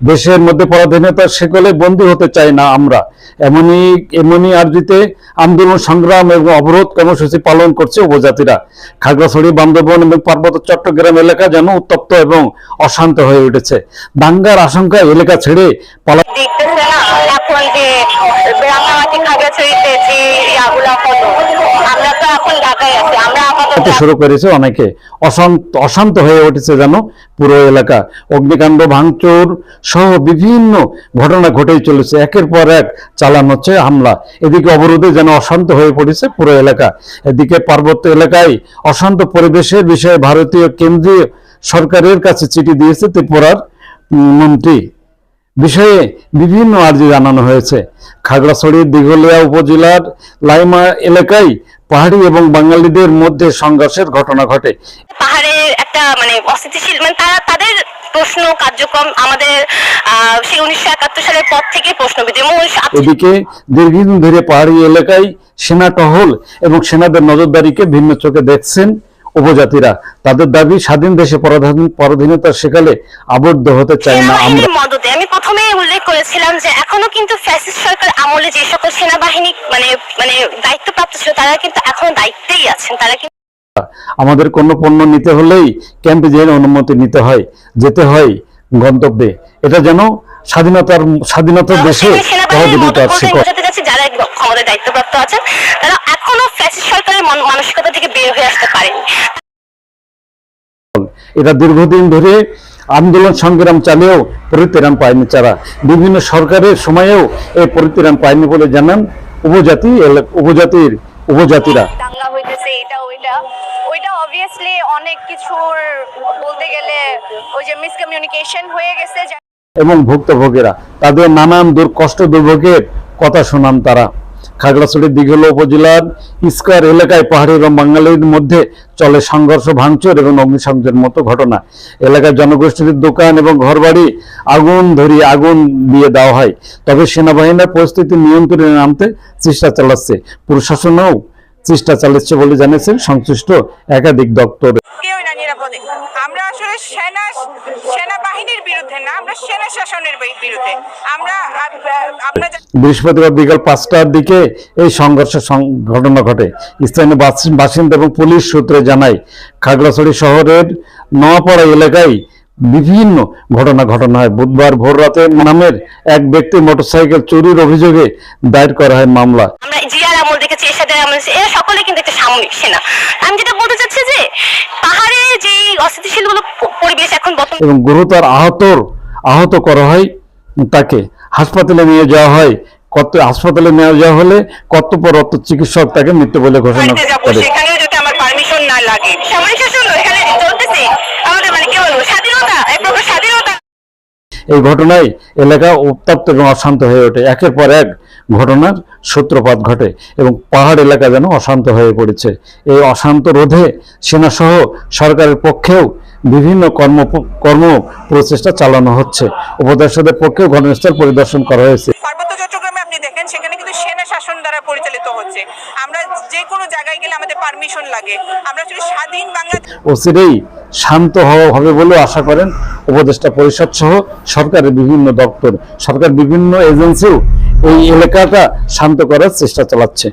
দেশের মধ্যে পরাধীনতার সেকলে বন্দী হতে চাই না আমরা। এমনই এমনই আর্জিতে আন্দোলন, সংগ্রাম এবং অবরোধ কর্মসূচি পালন করছে উপজাতিরা। খাগড়াছড়ি, বান্দরবন এবং পার্বত্য চট্টগ্রাম এলাকা যেন উত্তপ্ত এবং অশান্ত হয়ে উঠেছে। দাঙ্গার আশঙ্কা এলাকা ছেড়ে পালা দেখতেছে না করতে শুরু করেছে অনেকে। অশান্ত অশান্ত হয়ে উঠেছে যেন পুরো এলাকা। অগ্নিকাণ্ড ভাঙচুর সহ বিভিন্ন ঘটনা ঘটেই চলেছে। একের পর এক চালানো হচ্ছে হামলা। এদিকে অবরোধে যেন অশান্ত হয়ে পড়েছে পুরো এলাকা। এদিকে পার্বত্য এলাকায় অশান্ত পরিবেশের বিষয়ে ভারতীয় কেন্দ্রীয় সরকারের কাছে চিঠি দিয়েছে ত্রিপুরার মন্ত্রী। বিষয়ে বিভিন্ন আর্জি জানানো হয়েছে। খাগড়াছড়ির দিঘলিয়া উপজেলার লাইমা এলাকায় পাহাড়ি এবং বাঙালিদের মধ্যে সংঘর্ষের ঘটনা ঘটে। পাহাড়ের একটা মানে অস্থিতিশীল মানে তারা তাদের প্রশ্ন কার্যক্রম আমাদের আহ, সেই উনিশশো একাত্তর সালের পর থেকে প্রশ্নবিদ্ধ। এবং এদিকে দীর্ঘদিন ধরে পাহাড়ি এলাকায় সেনা টহল এবং সেনাদের নজরদারিকে ভিন্ন চোখে দেখছেন উপজাতিরা। তাদের দাবি স্বাধীন দেশে পরাধীন- পরাধীনতার সেকালে আবদ্ধ হতে চাই না আমরা। মদতে আমি প্রথমে উল্লেখ করেছিলাম যে এখনও কিন্তু ফ্যাসিস্ট সরকার আমলে যে সকল সেনাবাহিনী মানে মানে দায়িত্বপ্রাপ্ত ছিল তারা কিন্তু এখনও দায়িত্বেই আছেন। তারা কিন্তু আমাদের কোনো পণ্য নিতে হলেই ক্যাম্পে যেয়ে অনুমতি নিতে হয় যেতে হয় গন্তব্যে। এটা যেন স্বাধীনতার স্বাধীনতার দেশে বলতে শিকড় যারা ক্ষমতায় দায়িত্বপ্রাপ্ত আছেন তারা এখনও ফ্যাসিস্ট সরকারের মানসিকতা থেকে বের হয়ে এরা দীর্ঘদিন ধরে আন্দোলন সংগ্রাম চালিয়েও পরিত্রাণ পায়নি তারা। বিভিন্ন সরকারের সময়েও এই পরিত্রাণ পায়নি বলে জানান উপজাতি উপজাতির উপজাতিরা। দাঙ্গা হইতেছে এটা ওইটা। ওইটা অবভিয়াসলি অনেক কিছুর বলতে গেলে ওই যে মিসকমিউনিকেশন হয়ে গেছে এবং ভুক্তভোগীরা তাদের নানান দুর কষ্ট দুর্ভোগের কথা শোনান তারা। খাগড়াছড়ির দিঘল উপজেলার ইস্কার এলাকায় পাহাড়ি এবং বাঙালির মধ্যে চলে সংঘর্ষ, ভাঙচুর এবং অগ্নিসংযোগের মতো ঘটনা। এলাকার জনগোষ্ঠীর দোকান এবং ঘরবাড়ি আগুন ধরিয়ে আগুন দিয়ে দেওয়া হয়। তবে সেনাবাহিনীর পরিস্থিতি নিয়ন্ত্রণে আনতে চেষ্টা চালাচ্ছে। প্রশাসনও চেষ্টা চালাচ্ছে বলে জানিয়েছেন সংশ্লিষ্ট একাধিক দপ্তর। কেউই না নিরাপদে। আমরা আসলে সেনা সেনাবাহিনীর বিরুদ্ধে না আমরা সেনা শাসনের বিরুদ্ধে। আমরা আ- আমরা যা- বৃহস্পতিবার বিকাল পাঁচটার দিকে এই সংঘর্ষের সং- ঘটনা ঘটে। স্থানীয় বাসিন্দা এবং পুলিশ সূত্রে জানায় খাগড়াছড়ি শহরের নোয়াপাড়া এলাকায় বিভিন্ন ঘটনা ঘটনা হয়। বুধবার ভোর রাতে নামের এক ব্যক্তি মোটরসাইকেল চুরির অভিযোগে দায়ের করা হয় মামলা। আমরা জিয়ার আমল দেখেছি এরশাদের আমল এরা সকলে কিন্তু একটা সামরিক সেনা। আমি যেটা বলতে চাচ্ছি যে পাহাড়ে যে অস্থিতিশীল পরিবেশ এখন বর্তমান এবং গুরুতর আহতর আহত করা হয় তাকে। হাসপাতালে নিয়ে যাওয়া হয়। কত হাসপাতালে নিয়ে যাওয়া হলে কর্তব্যরত চিকিৎসক তাকে মৃত্যু বলে ঘোষণা করে। পারমিশন না লাগে। সামরিক শাসন এখানে চলতেছে আমাদের মানে কি বলব স্বাধীনতা এক প্রকার স্বাধীনতা। এই ঘটনায় এলাকা উত্তপ্ত এবং অশান্ত হয়ে ওঠে। একের পর এক ঘটনার সূত্রপাত ঘটে এবং পাহাড় এলাকা যেন অশান্ত হয়ে পড়েছে। এই অশান্ত রোধে সেনাসহ সরকারের পক্ষেও বিভিন্ন কর্ম কর্ম প্রচেষ্টা চালানো হচ্ছে। উপদেষ্টাদের পক্ষেও ঘটনাস্থল পরিদর্শন করা হয়েছে। দেখেন, সেখানে কিন্তু সেনা শাসন দ্বারা পরিচালিত হচ্ছে। আমরা যে কোনো জায়গায় গেলে আমাদের পারমিশন লাগে। আমরা আসলে স্বাধীন বাংলাদেশ শান্ত হওয়া হবে বলে আশা করেন উপদেষ্টা পরিষদ সহ সরকারের বিভিন্ন দপ্তর, সরকার বিভিন্ন এজেন্সিও এই এলাকাটা শান্ত করার চেষ্টা চালাচ্ছে।